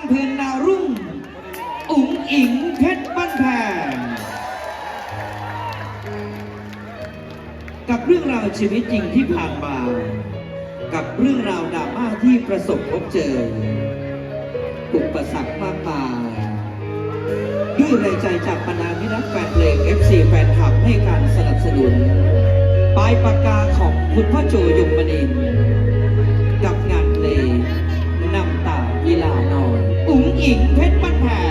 ำเพ็ญดารุ่ง อุ๋งอิงเพชรบ้านแพงกับเรื่องราวชีวิตจริงที่ผ่านมา กับเรื่องราวดราม่าที่ประสบพบเจอ อุปสรรคมากมายด้วยแรงใจจากบรรดามิตรแฟนเพลง FC แฟนคลับให้การสนับสนุน ปลายปากกาของคุณพ่อโจยมบดิน ญิงเพชรบ้านแพง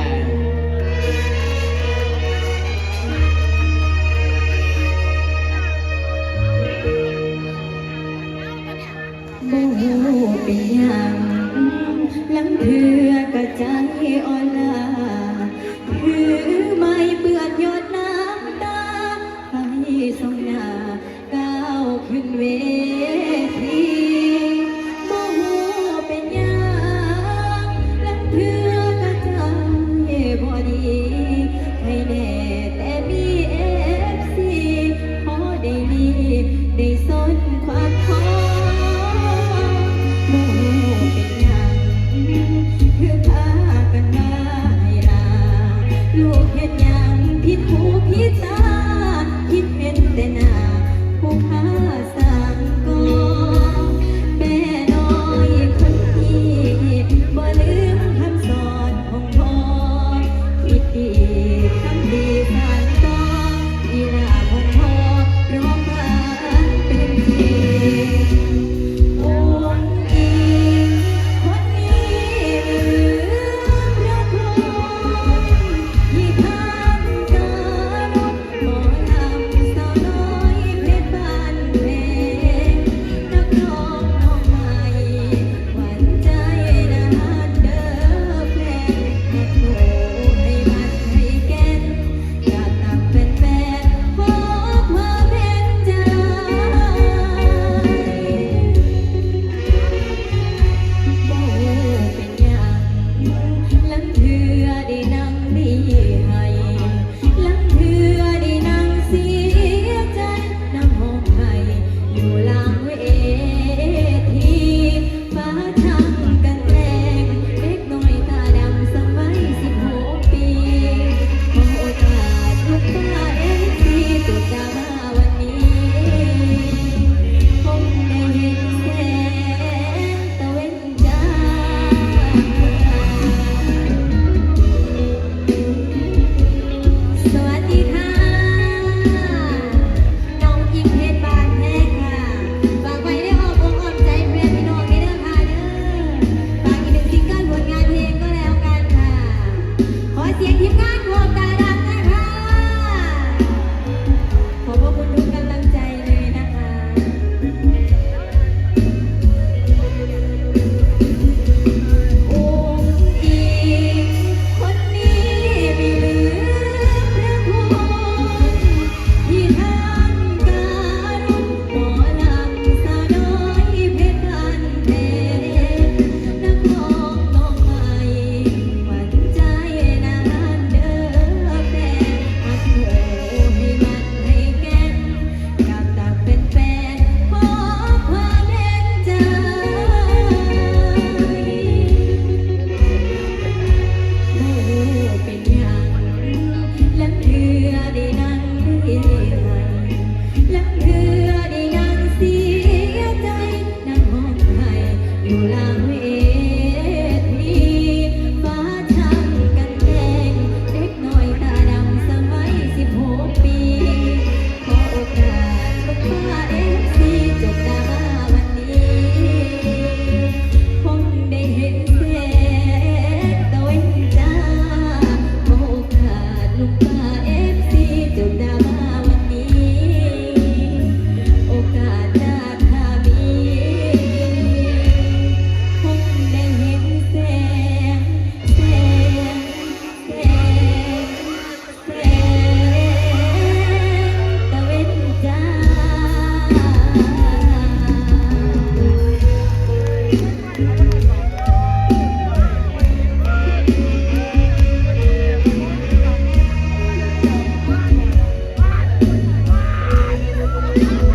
Thank you.